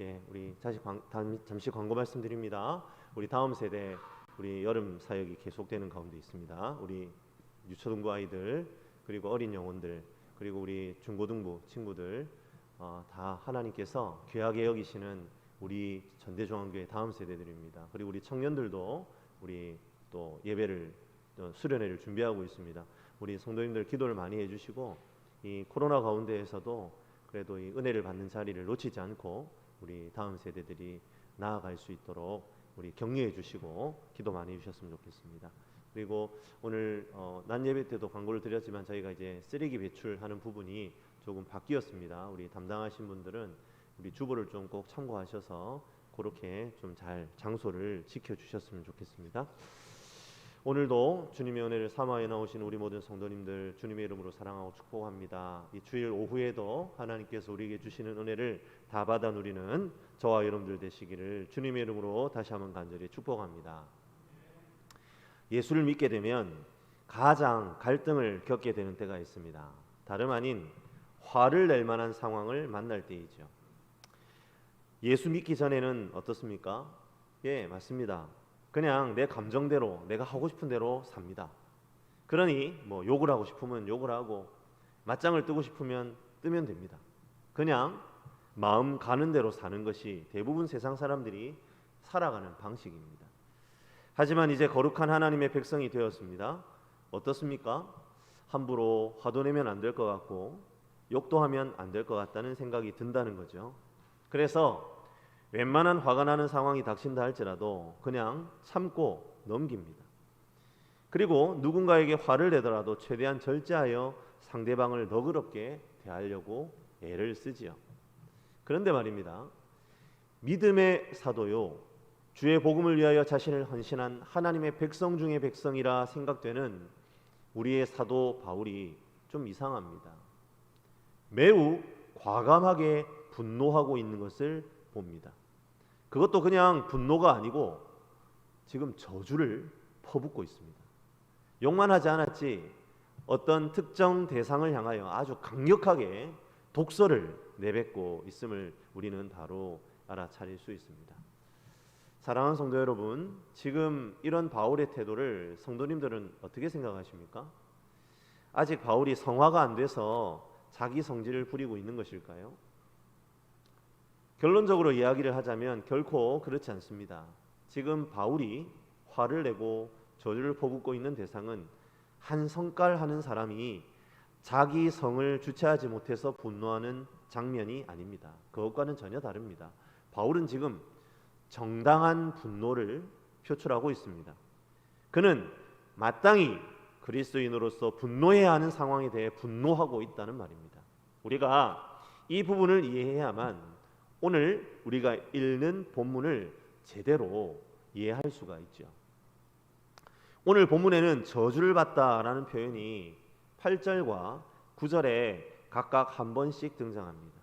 예, 우리 다시 광, 잠- 잠시 광고 말씀드립니다. 우리 다음 세대 우리 여름 사역이 계속되는 가운데 있습니다. 우리 유초등부 아이들 그리고 어린 영혼들 그리고 우리 중고등부 친구들 어, 다 하나님께서 귀하게 여기시는 우리 전대중앙교회 다음 세대들입니다. 그리고 우리 청년들도 우리 또 예배를 또 수련회를 준비하고 있습니다. 우리 성도님들 기도를 많이 해주시고 이 코로나 가운데에서도 그래도 이 은혜를 받는 자리를 놓치지 않고 우리 다음 세대들이 나아갈 수 있도록 우리 격려해 주시고 기도 많이 해주셨으면 좋겠습니다. 그리고 오늘 어, 낮 예배 때도 광고를 드렸지만 저희가 이제 쓰레기 배출하는 부분이 조금 바뀌었습니다. 우리 담당하신 분들은 우리 주보를 좀 꼭 참고하셔서 그렇게 좀 잘 장소를 지켜 주셨으면 좋겠습니다. 오늘도 주님의 은혜를 사모하여 나오신 우리 모든 성도님들 주님의 이름으로 사랑하고 축복합니다. 이 주일 오후에도 하나님께서 우리에게 주시는 은혜를 다 받아 누리는 저와 여러분들 되시기를 주님의 이름으로 다시 한번 간절히 축복합니다. 예수를 믿게 되면 가장 갈등을 겪게 되는 때가 있습니다. 다름 아닌 화를 낼 만한 상황을 만날 때이죠. 예수 믿기 전에는 어떻습니까? 예, 맞습니다. 그냥 내 감정대로 내가 하고 싶은 대로 삽니다. 그러니 뭐 욕을 하고 싶으면 욕을 하고 맞짱을 뜨고 싶으면 뜨면 됩니다. 그냥 마음 가는 대로 사는 것이 대부분 세상 사람들이 살아가는 방식입니다. 하지만 이제 거룩한 하나님의 백성이 되었습니다. 어떻습니까? 함부로 화도 내면 안 될 것 같고 욕도 하면 안 될 것 같다는 생각이 든다는 거죠. 그래서 웬만한 화가 나는 상황이 닥친다 할지라도 그냥 참고 넘깁니다. 그리고 누군가에게 화를 내더라도 최대한 절제하여 상대방을 너그럽게 대하려고 애를 쓰지요. 그런데 말입니다. 믿음의 사도요. 주의 복음을 위하여 자신을 헌신한 하나님의 백성 중의 백성이라 생각되는 우리의 사도 바울이 좀 이상합니다. 매우 과감하게 분노하고 있는 것을 봅니다. 그것도 그냥 분노가 아니고 지금 저주를 퍼붓고 있습니다. 욕만 하지 않았지 어떤 특정 대상을 향하여 아주 강력하게 독서를 내뱉고 있음을 우리는 바로 알아차릴 수 있습니다. 사랑하는 성도 여러분, 지금 이런 바울의 태도를 성도님들은 어떻게 생각하십니까? 아직 바울이 성화가 안 돼서 자기 성질을 부리고 있는 것일까요? 결론적으로 이야기를 하자면 결코 그렇지 않습니다. 지금 바울이 화를 내고 저주를 퍼붓고 있는 대상은 한 성깔 하는 사람이 자기 성을 주체하지 못해서 분노하는 장면이 아닙니다. 그것과는 전혀 다릅니다. 바울은 지금 정당한 분노를 표출하고 있습니다. 그는 마땅히 그리스도인으로서 분노해야 하는 상황에 대해 분노하고 있다는 말입니다. 우리가 이 부분을 이해해야만 오늘 우리가 읽는 본문을 제대로 이해할 수가 있죠. 오늘 본문에는 저주를 받다라는 표현이 8절과 9절에 각각 한 번씩 등장합니다.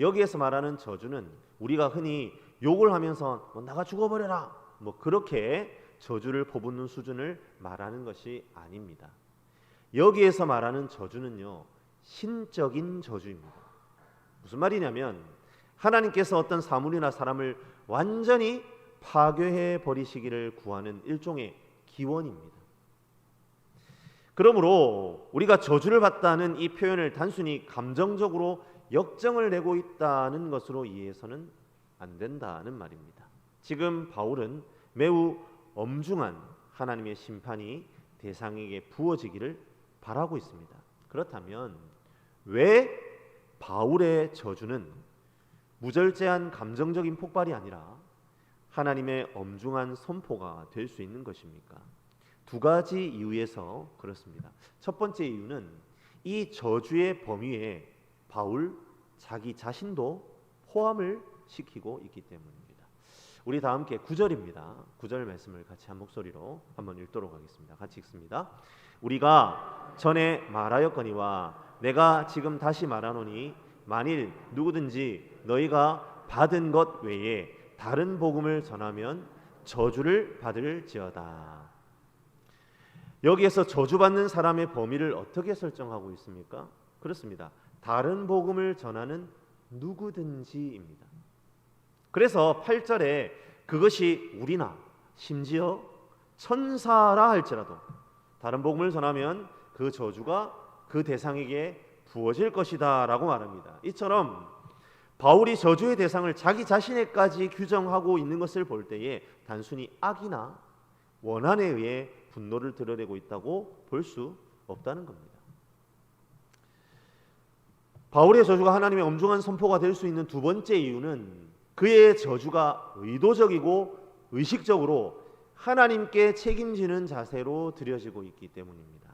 여기에서 말하는 저주는 우리가 흔히 욕을 하면서 뭐 나가 죽어버려라 뭐 그렇게 저주를 퍼붓는 수준을 말하는 것이 아닙니다. 여기에서 말하는 저주는요 신적인 저주입니다. 무슨 말이냐면 하나님께서 어떤 사물이나 사람을 완전히 파괴해 버리시기를 구하는 일종의 기원입니다. 그러므로 우리가 저주를 받다는 이 표현을 단순히 감정적으로 역정을 내고 있다는 것으로 이해해서는 안 된다는 말입니다. 지금 바울은 매우 엄중한 하나님의 심판이 대상에게 부어지기를 바라고 있습니다. 그렇다면 왜 바울의 저주는 무절제한 감정적인 폭발이 아니라 하나님의 엄중한 선포가 될 수 있는 것입니까? 두 가지 이유에서 그렇습니다. 첫 번째 이유는 이 저주의 범위에 바울 자기 자신도 포함을 시키고 있기 때문입니다. 우리 다 함께 9절입니다. 9절 말씀을 같이 한 목소리로 한번 읽도록 하겠습니다. 같이 읽습니다. 우리가 전에 말하였거니와 내가 지금 다시 말하노니 만일 누구든지 너희가 받은 것 외에 다른 복음을 전하면 저주를 받을지어다. 여기에서 저주받는 사람의 범위를 어떻게 설정하고 있습니까? 그렇습니다. 다른 복음을 전하는 누구든지입니다. 그래서 8절에 그것이 우리나 심지어 천사라 할지라도 다른 복음을 전하면 그 저주가 그 대상에게 부어질 것이다라고 말합니다. 이처럼 바울이 저주의 대상을 자기 자신에까지 규정하고 있는 것을 볼 때에 단순히 악이나 원한에 의해 분노를 드러내고 있다고 볼 수 없다는 겁니다. 바울의 저주가 하나님의 엄중한 선포가 될 수 있는 두 번째 이유는 그의 저주가 의도적이고 의식적으로 하나님께 책임지는 자세로 드려지고 있기 때문입니다.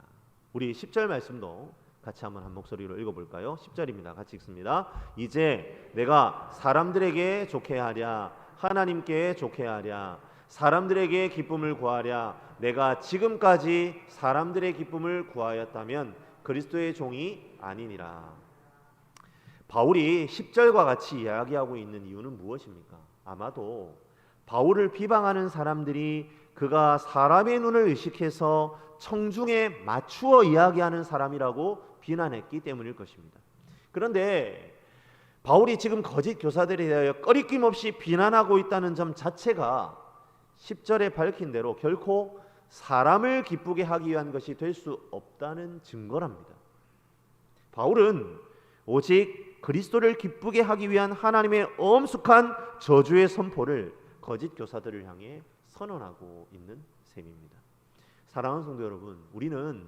우리 10절 말씀도 같이 한번 한 목소리로 읽어볼까요? 10절입니다. 같이 읽습니다. 이제 내가 사람들에게 좋게 하랴 하나님께 좋게 하랴 사람들에게 기쁨을 구하랴 내가 지금까지 사람들의 기쁨을 구하였다면 그리스도의 종이 아니니라. 바울이 10절과 같이 이야기하고 있는 이유는 무엇입니까? 아마도 바울을 비방하는 사람들이 그가 사람의 눈을 의식해서 청중에 맞추어 이야기하는 사람이라고 비난했기 때문일 것입니다. 그런데 바울이 지금 거짓 교사들에 대하여 꺼리낌 없이 비난하고 있다는 점 자체가 10절에 밝힌 대로 결코 사람을 기쁘게 하기 위한 것이 될 수 없다는 증거랍니다. 바울은 오직 그리스도를 기쁘게 하기 위한 하나님의 엄숙한 저주의 선포를 거짓 교사들을 향해 선언하고 있는 셈입니다. 사랑하는 성도 여러분, 우리는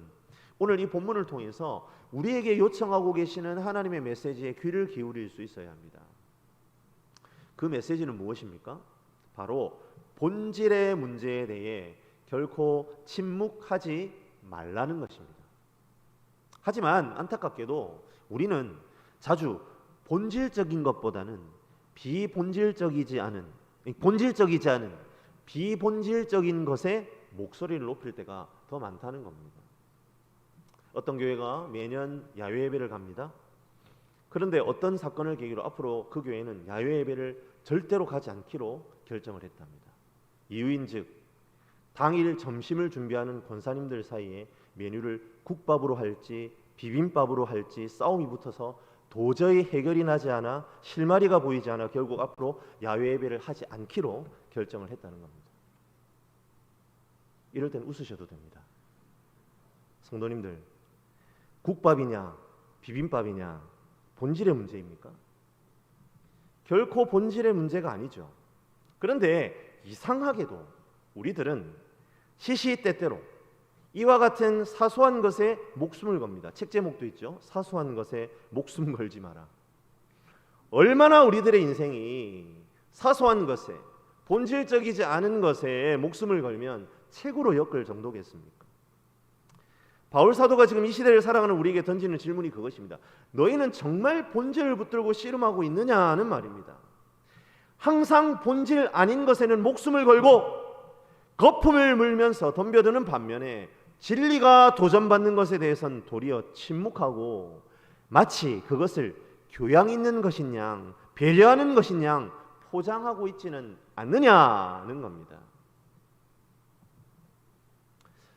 오늘 이 본문을 통해서 우리에게 요청하고 계시는 하나님의 메시지에 귀를 기울일 수 있어야 합니다. 그 메시지는 무엇입니까? 바로 본질의 문제에 대해 결코 침묵하지 말라는 것입니다. 하지만 안타깝게도 우리는 자주 본질적인 것보다는 비본질적이지 않은 본질적이지 않은 비본질적인 것에 목소리를 높일 때가 더 많다는 겁니다. 어떤 교회가 매년 야외 예배를 갑니다. 그런데 어떤 사건을 계기로 앞으로 그 교회는 야외 예배를 절대로 가지 않기로 결정을 했답니다. 이유인즉 당일 점심을 준비하는 권사님들 사이에 메뉴를 국밥으로 할지 비빔밥으로 할지 싸움이 붙어서 도저히 해결이 나지 않아 실마리가 보이지 않아 결국 앞으로 야외 예배를 하지 않기로 결정을 했다는 겁니다. 이럴 땐 웃으셔도 됩니다. 성도님들, 국밥이냐 비빔밥이냐 본질의 문제입니까? 결코 본질의 문제가 아니죠. 그런데 이상하게도 우리들은 시시때때로 이와 같은 사소한 것에 목숨을 겁니다. 책 제목도 있죠. 사소한 것에 목숨 걸지 마라. 얼마나 우리들의 인생이 사소한 것에 본질적이지 않은 것에 목숨을 걸면 책으로 엮을 정도겠습니까? 바울 사도가 지금 이 시대를 살아가는 우리에게 던지는 질문이 그것입니다. 너희는 정말 본질을 붙들고 씨름하고 있느냐는 말입니다. 항상 본질 아닌 것에는 목숨을 걸고 거품을 물면서 덤벼드는 반면에 진리가 도전받는 것에 대해서는 도리어 침묵하고 마치 그것을 교양 있는 것인 양 배려하는 것인 양 포장하고 있지는 않느냐는 겁니다.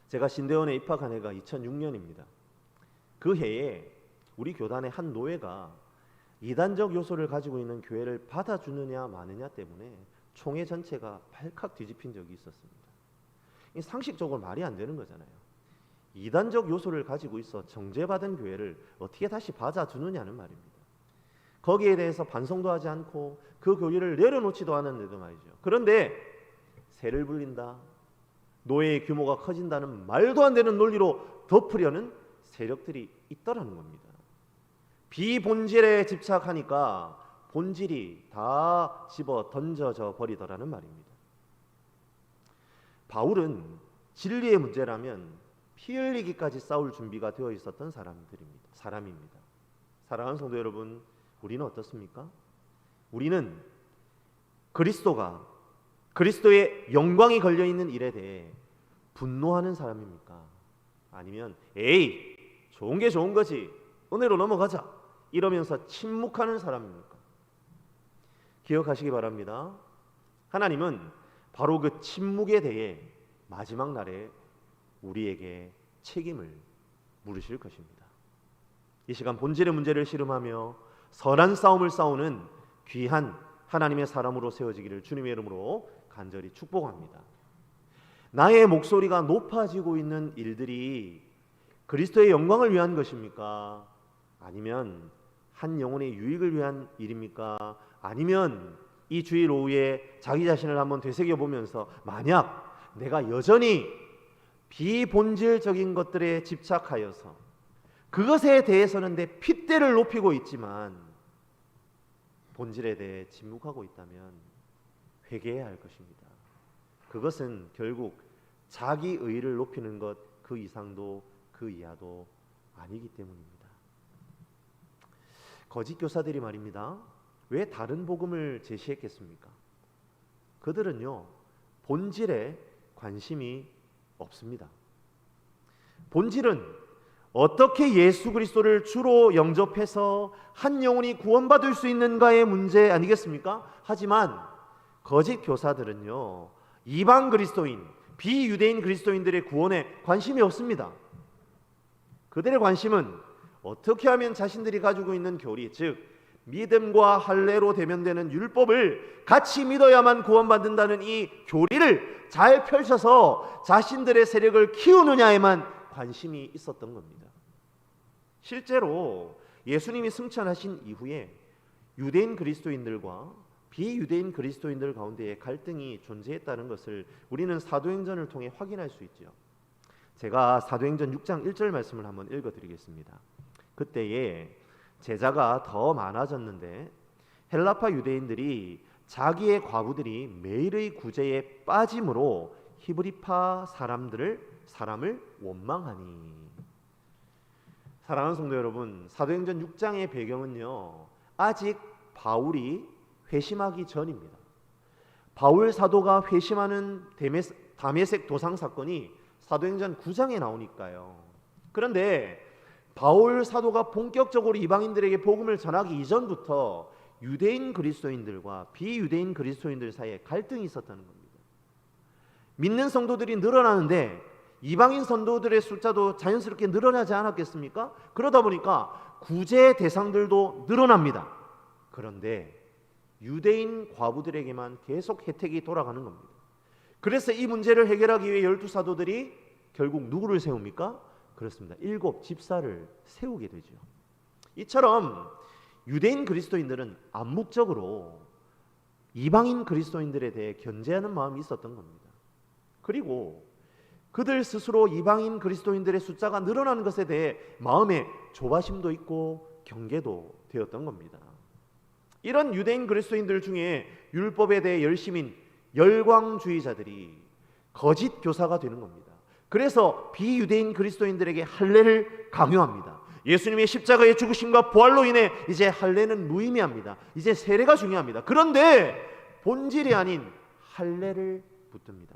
제가 신대원에 입학한 해가 2006년입니다. 그 해에 우리 교단의 한 노예가 이단적 요소를 가지고 있는 교회를 받아주느냐 마느냐 때문에 총회 전체가 발칵 뒤집힌 적이 있었습니다. 상식적으로 말이 안 되는 거잖아요. 이단적 요소를 가지고 있어 정죄받은 교회를 어떻게 다시 받아주느냐는 말입니다. 거기에 대해서 반성도 하지 않고 그 교리를 내려놓지도 않았는데도 말이죠. 그런데 세를 불린다. 노예의 규모가 커진다는 말도 안 되는 논리로 덮으려는 세력들이 있더라는 겁니다. 비본질에 집착하니까 본질이 다 집어 던져져 버리더라는 말입니다. 바울은 진리의 문제라면 피 흘리기까지 싸울 준비가 되어 있었던 사람들입니다. 사람입니다. 사랑하는 성도 여러분, 우리는 어떻습니까? 우리는 그리스도가 그리스도의 영광이 걸려 있는 일에 대해 분노하는 사람입니까? 아니면 에이 좋은 게 좋은 거지 은혜로 넘어가자 이러면서 침묵하는 사람입니까? 기억하시기 바랍니다. 하나님은 바로 그 침묵에 대해 마지막 날에 우리에게 책임을 물으실 것입니다. 이 시간 본질의 문제를 씨름하며 선한 싸움을 싸우는 귀한 하나님의 사람으로 세워지기를 주님의 이름으로 간절히 축복합니다. 나의 목소리가 높아지고 있는 일들이 그리스도의 영광을 위한 것입니까? 아니면 한 영혼의 유익을 위한 일입니까? 아니면 이 주일 오후에 자기 자신을 한번 되새겨 보면서 만약 내가 여전히 비본질적인 것들에 집착하여서 그것에 대해서는 내 핏대를 높이고 있지만 본질에 대해 침묵하고 있다면 회개해야 할 것입니다. 그것은 결국 자기 의를 높이는 것 그 이상도 그 이하도 아니기 때문입니다. 거짓 교사들이 말입니다. 왜 다른 복음을 제시했겠습니까? 그들은요 본질에 관심이 없습니다. 본질은 어떻게 예수 그리스도를 주로 영접해서 한 영혼이 구원받을 수 있는가의 문제 아니겠습니까? 하지만 거짓 교사들은요 이방 그리스도인 비유대인 그리스도인들의 구원에 관심이 없습니다. 그들의 관심은 어떻게 하면 자신들이 가지고 있는 교리, 즉 믿음과 할례로 대면되는 율법을 같이 믿어야만 구원받는다는 이 교리를 잘 펼쳐서 자신들의 세력을 키우느냐에만 관심이 있었던 겁니다. 실제로 예수님이 승천하신 이후에 유대인 그리스도인들과 비유대인 그리스도인들 가운데에 갈등이 존재했다는 것을 우리는 사도행전을 통해 확인할 수 있죠. 제가 사도행전 6장 1절 말씀을 한번 읽어 드리겠습니다. 그때에 제자가 더 많아졌는데 헬라파 유대인들이 자기의 과부들이 매일의 구제에 빠짐으로 히브리파 사람들을 사람을 원망하니 사랑하는 성도 여러분 사도행전 6장의 배경은요 아직 바울이 회심하기 전입니다. 바울 사도가 회심하는 다메섹 도상 사건이 사도행전 9장에 나오니까요. 그런데 바울 사도가 본격적으로 이방인들에게 복음을 전하기 이전부터 유대인 그리스도인들과 비유대인 그리스도인들 사이에 갈등이 있었다는 겁니다. 믿는 성도들이 늘어나는데 이방인 선도들의 숫자도 자연스럽게 늘어나지 않았겠습니까? 그러다 보니까 구제 대상들도 늘어납니다. 그런데 유대인 과부들에게만 계속 혜택이 돌아가는 겁니다. 그래서 이 문제를 해결하기 위해 열두 사도들이 결국 누구를 세웁니까? 그렇습니다. 일곱 집사를 세우게 되죠. 이처럼 유대인 그리스도인들은 암묵적으로 이방인 그리스도인들에 대해 견제하는 마음이 있었던 겁니다. 그리고 그들 스스로 이방인 그리스도인들의 숫자가 늘어나는 것에 대해 마음에 조바심도 있고 경계도 되었던 겁니다. 이런 유대인 그리스도인들 중에 율법에 대해 열심인 열광주의자들이 거짓 교사가 되는 겁니다. 그래서 비유대인 그리스도인들에게 할례를 강요합니다. 예수님의 십자가의 죽으심과 부활로 인해 이제 할례는 무의미합니다. 이제 세례가 중요합니다. 그런데 본질이 아닌 할례를 붙듭니다.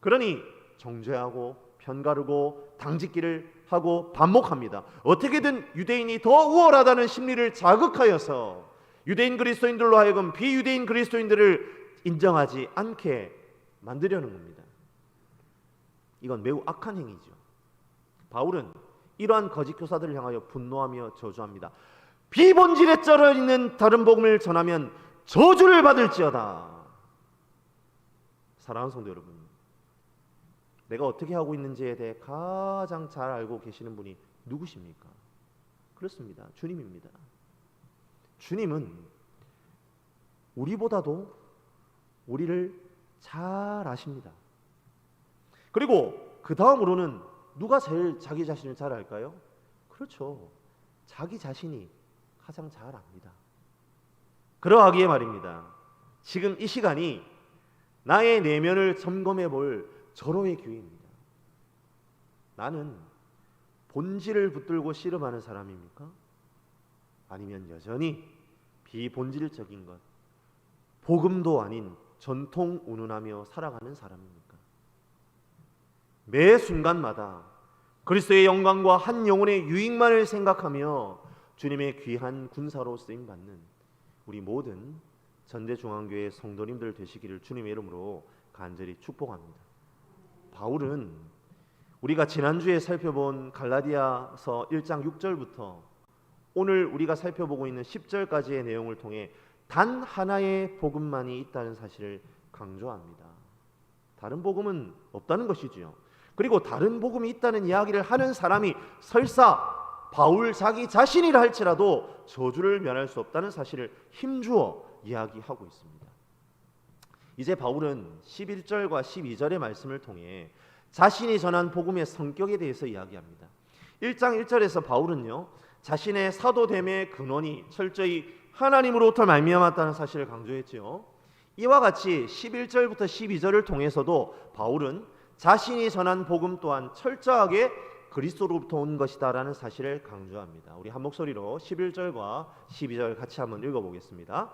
그러니 정죄하고 편가르고 당짓기를 하고 반목합니다. 어떻게든 유대인이 더 우월하다는 심리를 자극하여서 유대인 그리스도인들로 하여금 비유대인 그리스도인들을 인정하지 않게 만들려는 겁니다. 이건 매우 악한 행위죠. 바울은 이러한 거짓 교사들을 향하여 분노하며 저주합니다. 비본질에 쩔어 있는 다른 복음을 전하면 저주를 받을지어다. 사랑하는 성도 여러분, 내가 어떻게 하고 있는지에 대해 가장 잘 알고 계시는 분이 누구십니까? 그렇습니다. 주님입니다. 주님은 우리보다도 우리를 잘 아십니다. 그리고 그 다음으로는 누가 제일 자기 자신을 잘 알까요? 그렇죠. 자기 자신이 가장 잘 압니다. 그러하기에 말입니다. 지금 이 시간이 나의 내면을 점검해 볼 절호의 기회입니다. 나는 본질을 붙들고 씨름하는 사람입니까? 아니면 여전히 비본질적인 것, 복음도 아닌 전통 운운하며 살아가는 사람입니까? 매 순간마다 그리스도의 영광과 한 영혼의 유익만을 생각하며 주님의 귀한 군사로 쓰임 받는 우리 모든 전대 중앙교회 성도님들 되시기를 주님의 이름으로 간절히 축복합니다. 바울은 우리가 지난주에 살펴본 갈라디아서 1장 6절부터 오늘 우리가 살펴보고 있는 10절까지의 내용을 통해 단 하나의 복음만이 있다는 사실을 강조합니다. 다른 복음은 없다는 것이지요. 그리고 다른 복음이 있다는 이야기를 하는 사람이 설사 바울 자기 자신이라 할지라도 저주를 면할 수 없다는 사실을 힘주어 이야기하고 있습니다. 이제 바울은 11절과 12절의 말씀을 통해 자신이 전한 복음의 성격에 대해서 이야기합니다. 1장 1절에서 바울은요. 자신의 사도됨의 근원이 철저히 하나님으로부터 말미암았다는 사실을 강조했지요. 이와 같이 11절부터 12절을 통해서도 바울은 자신이 전한 복음 또한 철저하게 그리스도로부터 온 것이다라는 사실을 강조합니다. 우리 한 목소리로 11절과 12절 같이 한번 읽어보겠습니다.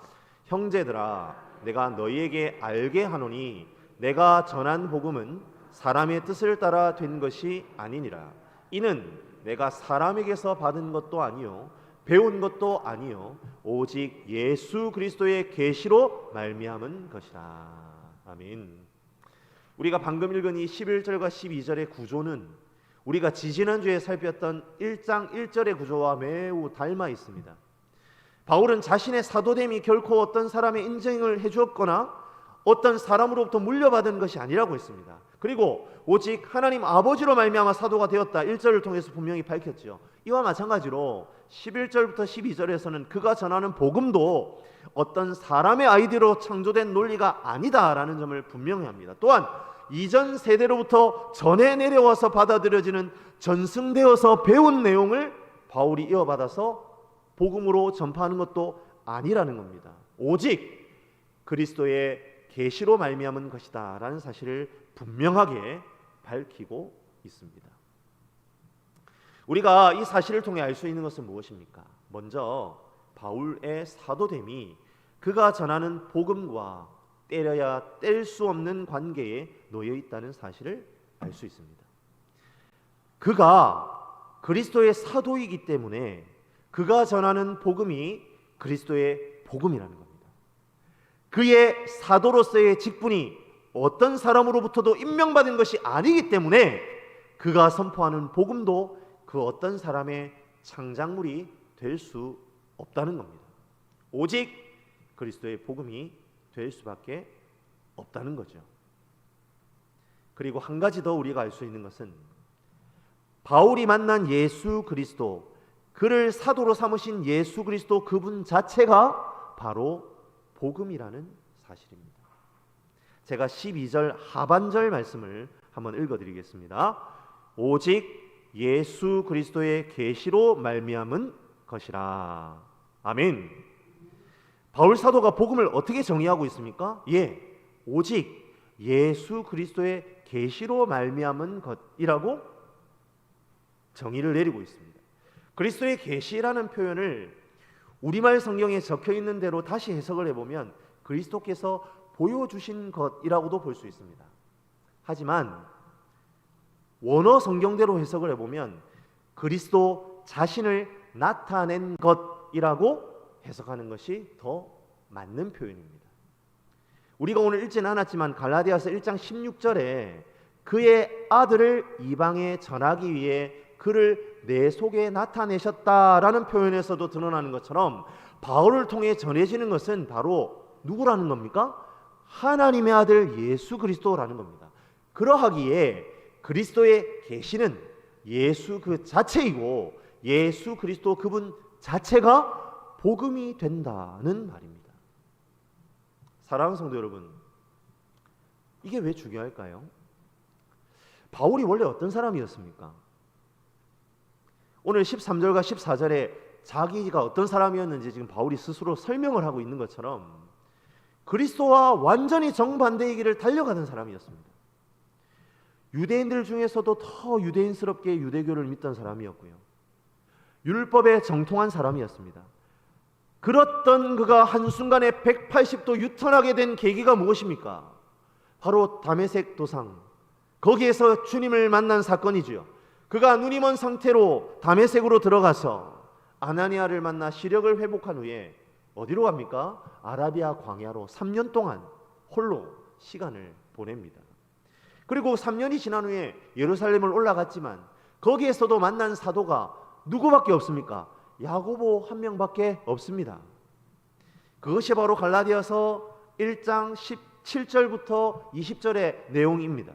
형제들아, 내가 너희에게 알게 하노니 내가 전한 복음은 사람의 뜻을 따라 된 것이 아니니라. 이는 내가 사람에게서 받은 것도 아니요 배운 것도 아니요 오직 예수 그리스도의 계시로 말미암은 것이라. 아멘. 우리가 방금 읽은 이 11절과 12절의 구조는 우리가 지지난주에 살폈던 1장 1절의 구조와 매우 닮아 있습니다. 바울은 자신의 사도됨이 결코 어떤 사람의 인정을 해주었거나 어떤 사람으로부터 물려받은 것이 아니라고 했습니다. 그리고 오직 하나님 아버지로 말미암아 사도가 되었다. 1절을 통해서 분명히 밝혔지요. 이와 마찬가지로 11절부터 12절에서는 그가 전하는 복음도 어떤 사람의 아이디어로 창조된 논리가 아니다라는 점을 분명히 합니다. 또한 이전 세대로부터 전해 내려와서 받아들여지는 전승되어서 배운 내용을 바울이 이어받아서 복음으로 전파하는 것도 아니라는 겁니다. 오직 그리스도의 계시로 말미암은 것이다라는 사실을 분명하게 밝히고 있습니다. 우리가 이 사실을 통해 알 수 있는 것은 무엇입니까? 먼저 바울의 사도됨이 그가 전하는 복음과 때려야 뗄 수 없는 관계에 놓여 있다는 사실을 알 수 있습니다. 그가 그리스도의 사도이기 때문에 그가 전하는 복음이 그리스도의 복음이라는 겁니다. 그의 사도로서의 직분이 어떤 사람으로부터도 임명받은 것이 아니기 때문에 그가 선포하는 복음도 그 어떤 사람의 창작물이 될 수 없다는 겁니다. 오직 그리스도의 복음이 될 수밖에 없다는 거죠. 그리고 한 가지 더 우리가 알 수 있는 것은 바울이 만난 예수 그리스도 그를 사도로 삼으신 예수 그리스도 그분 자체가 바로 복음이라는 사실입니다. 제가 12절 하반절 말씀을 한번 읽어 드리겠습니다. 오직 예수 그리스도의 계시로 말미암은 것이라. 아멘. 바울 사도가 복음을 어떻게 정의하고 있습니까? 예. 오직 예수 그리스도의 계시로 말미암은 것이라고 정의를 내리고 있습니다. 그리스도의 계시라는 표현을 우리말 성경에 적혀 있는 대로 다시 해석을 해보면 그리스도께서 보여주신 것이라고도 볼 수 있습니다. 하지만 원어 성경대로 해석을 해보면 그리스도 자신을 나타낸 것이라고 해석하는 것이 더 맞는 표현입니다. 우리가 오늘 읽지는 않았지만 갈라디아서 1장 16절에 그의 아들을 이방에 전하기 위해 그를 내 속에 나타내셨다라는 표현에서도 드러나는 것처럼 바울을 통해 전해지는 것은 바로 누구라는 겁니까? 하나님의 아들 예수 그리스도라는 겁니다. 그러하기에 그리스도의 계시는 예수 그 자체이고 예수 그리스도 그분 자체가 복음이 된다는 말입니다. 사랑하는 성도 여러분, 이게 왜 중요할까요? 바울이 원래 어떤 사람이었습니까? 오늘 13절과 14절에 자기가 어떤 사람이었는지 지금 바울이 스스로 설명을 하고 있는 것처럼 그리스도와 완전히 정반대의 길을 달려가는 사람이었습니다. 유대인들 중에서도 더 유대인스럽게 유대교를 믿던 사람이었고요. 율법에 정통한 사람이었습니다. 그렇던 그가 한순간에 180도 유턴하게 된 계기가 무엇입니까? 바로 담에색 도상. 거기에서 주님을 만난 사건이지요. 그가 눈이 먼 상태로 담에색으로 들어가서 아나니아를 만나 시력을 회복한 후에 어디로 갑니까? 아라비아 광야로 3년 동안 홀로 시간을 보냅니다. 그리고 3년이 지난 후에 예루살렘을 올라갔지만 거기에서도 만난 사도가 누구밖에 없습니까? 야고보 한 명밖에 없습니다. 그것이 바로 갈라디아서 1장 17절부터 20절의 내용입니다.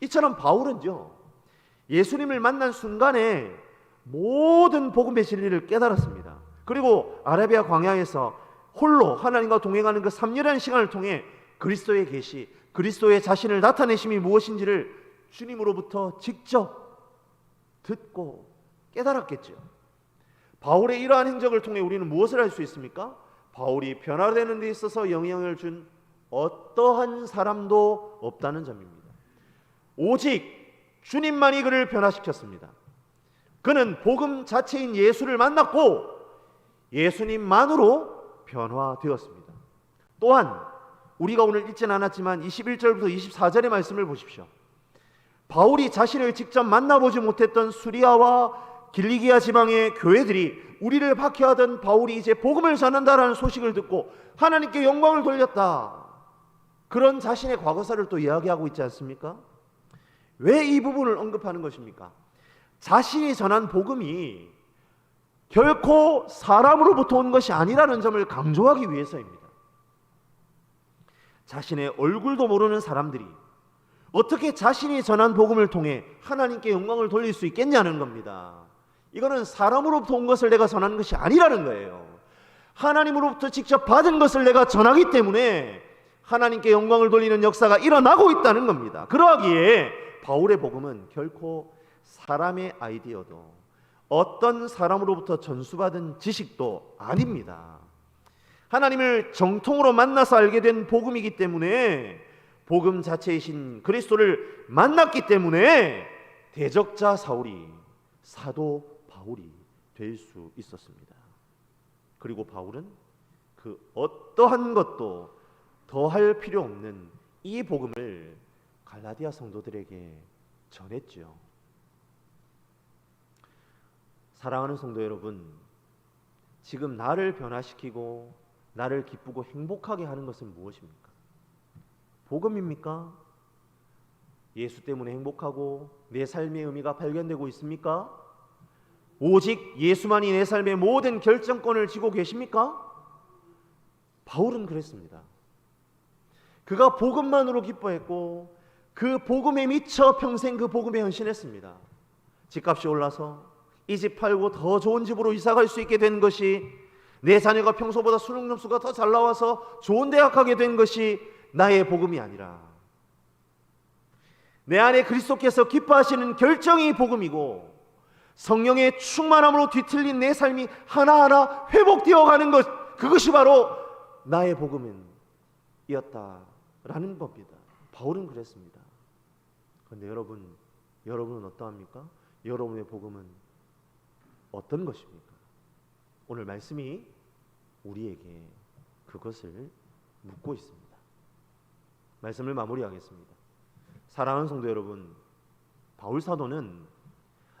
이처럼 바울은요. 예수님을 만난 순간에 모든 복음의 진리를 깨달았습니다. 그리고 아라비아 광야에서 홀로 하나님과 동행하는 그 3년이라는 시간을 통해 그리스도의 계시, 그리스도의 자신을 나타내심이 무엇인지를 주님으로부터 직접 듣고 깨달았겠죠. 바울의 이러한 행적을 통해 우리는 무엇을 할수 있습니까? 바울이 변화되는 데 있어서 영향을 준 어떠한 사람도 없다는 점입니다. 오직 주님만이 그를 변화시켰습니다. 그는 복음 자체인 예수를 만났고 예수님만으로 변화되었습니다. 또한 우리가 오늘 읽진 않았지만 21절부터 24절의 말씀을 보십시오. 바울이 자신을 직접 만나보지 못했던 수리아와 길리기아 지방의 교회들이 우리를 박해하던 바울이 이제 복음을 전한다라는 소식을 듣고 하나님께 영광을 돌렸다. 그런 자신의 과거사를 또 이야기하고 있지 않습니까? 왜 이 부분을 언급하는 것입니까? 자신이 전한 복음이 결코 사람으로부터 온 것이 아니라는 점을 강조하기 위해서입니다. 자신의 얼굴도 모르는 사람들이 어떻게 자신이 전한 복음을 통해 하나님께 영광을 돌릴 수 있겠냐는 겁니다. 이거는 사람으로부터 온 것을 내가 전하는 것이 아니라는 거예요. 하나님으로부터 직접 받은 것을 내가 전하기 때문에 하나님께 영광을 돌리는 역사가 일어나고 있다는 겁니다. 그러하기에 바울의 복음은 결코 사람의 아이디어도 어떤 사람으로부터 전수받은 지식도 아닙니다. 하나님을 정통으로 만나서 알게 된 복음이기 때문에 복음 자체이신 그리스도를 만났기 때문에 대적자 사울이 사도 바울이 될 수 있었습니다. 그리고 바울은 그 어떠한 것도 더할 필요 없는 이 복음을 갈라디아 성도들에게 전했죠. 사랑하는 성도 여러분, 지금 나를 변화시키고 나를 기쁘고 행복하게 하는 것은 무엇입니까? 복음입니까? 예수 때문에 행복하고 내 삶의 의미가 발견되고 있습니까? 오직 예수만이 내 삶의 모든 결정권을 쥐고 계십니까? 바울은 그랬습니다. 그가 복음만으로 기뻐했고 그 복음에 미쳐 평생 그 복음에 헌신했습니다. 집값이 올라서 이 집 팔고 더 좋은 집으로 이사 갈 수 있게 된 것이 내 자녀가 평소보다 수능 점수가 더 잘 나와서 좋은 대학 가게 된 것이 나의 복음이 아니라 내 안에 그리스도께서 기뻐하시는 결정이 복음이고 성령의 충만함으로 뒤틀린 내 삶이 하나하나 회복되어 가는 것 그것이 바로 나의 복음이었다라는 겁니다. 바울은 그랬습니다. 그런데 여러분 여러분은 어떠합니까? 여러분의 복음은 어떤 것입니까? 오늘 말씀이 우리에게 그것을 묻고 있습니다. 말씀을 마무리하겠습니다. 사랑하는 성도 여러분, 바울 사도는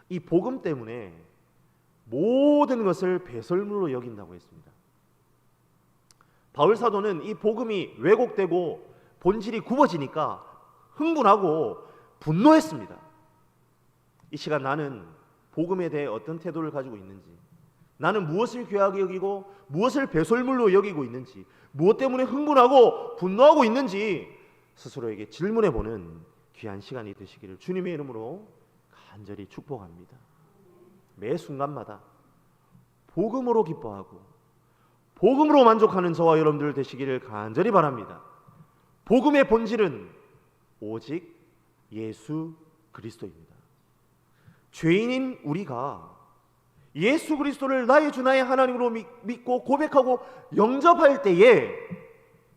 이 복음 때문에 모든 것을 배설물로 여긴다고 했습니다. 바울 사도는 이 복음이 왜곡되고 본질이 굽어지니까 흥분하고 분노했습니다. 이 시간 나는 복음에 대해 어떤 태도를 가지고 있는지, 나는 무엇을 귀하게 여기고 무엇을 배설물로 여기고 있는지, 무엇 때문에 흥분하고 분노하고 있는지 스스로에게 질문해 보는 귀한 시간이 되시기를 주님의 이름으로 간절히 축복합니다. 매 순간마다 복음으로 기뻐하고 복음으로 만족하는 저와 여러분들 되시기를 간절히 바랍니다. 복음의 본질은 오직 예수 그리스도입니다. 죄인인 우리가 예수 그리스도를 나의 주 나의 하나님으로 믿고 고백하고 영접할 때에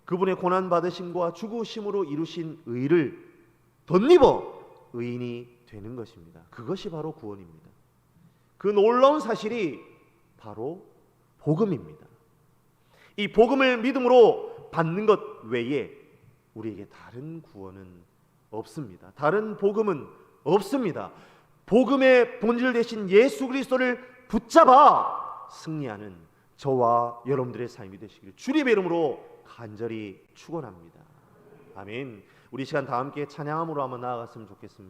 그분의 고난 받으심과 죽으심으로 이루신 의를 덧입어 의인이 되는 것입니다. 그것이 바로 구원입니다. 그 놀라운 사실이 바로 복음입니다. 이 복음을 믿음으로 받는 것 외에 우리에게 다른 구원은 없습니다. 다른 복음은 없습니다. 복음의 본질 대신 예수 그리스도를 붙잡아 승리하는 저와 여러분들의 삶이 되시기를 주님의 이름으로 간절히 축원합니다. 아멘. 우리 시간 다 함께 찬양함으로 한번 나아갔으면 좋겠습니다.